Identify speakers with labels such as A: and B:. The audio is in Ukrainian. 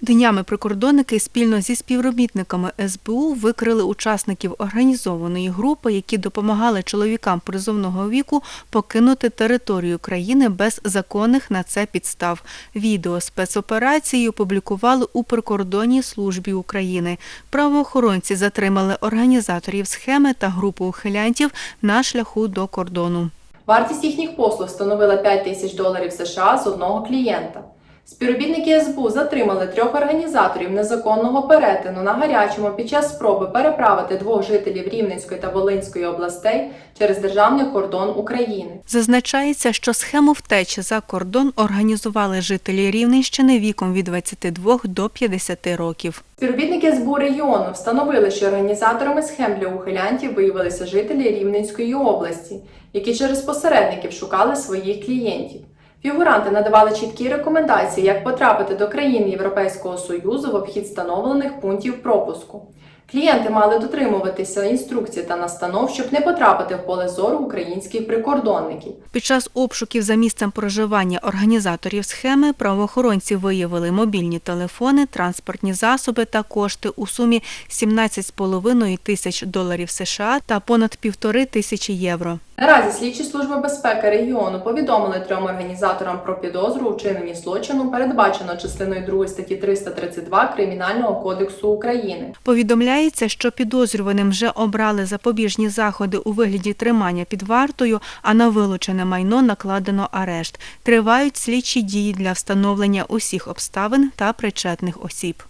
A: Днями прикордонники спільно зі співробітниками СБУ викрили учасників організованої групи, які допомагали чоловікам призовного віку покинути територію країни без законних на це підстав. Відео спецоперації опублікували у прикордонній службі України. Правоохоронці затримали організаторів схеми та групу ухилянтів на шляху до кордону.
B: Вартість їхніх послуг становила 5 тисяч доларів США з одного клієнта. Співробітники СБУ затримали трьох організаторів незаконного перетину на гарячому під час спроби переправити двох жителів Рівненської та Волинської областей через державний кордон України.
A: Зазначається, що схему втечі за кордон організували жителі Рівненщини віком від 22 до 50 років.
B: Співробітники СБУ регіону встановили, що організаторами схем для ухилянтів виявилися жителі Рівненської області, які через посередників шукали своїх клієнтів. Фігуранти надавали чіткі рекомендації, як потрапити до країн Європейського Союзу в обхід встановлених пунктів пропуску. Клієнти мали дотримуватися інструкцій та настанов, щоб не потрапити в поле зору українських прикордонників.
A: Під час обшуків за місцем проживання організаторів схеми правоохоронці виявили мобільні телефони, транспортні засоби та кошти у сумі 17,5 тисяч доларів США та понад півтори тисячі євро.
B: Наразі слідчі служби безпеки регіону повідомили трьом організаторам про підозру у вчиненні злочину, передбачено частиною 2 статті 332 Кримінального кодексу України.
A: Повідомляється, що підозрюваним вже обрали запобіжні заходи у вигляді тримання під вартою, а на вилучене майно накладено арешт. Тривають слідчі дії для встановлення усіх обставин та причетних осіб.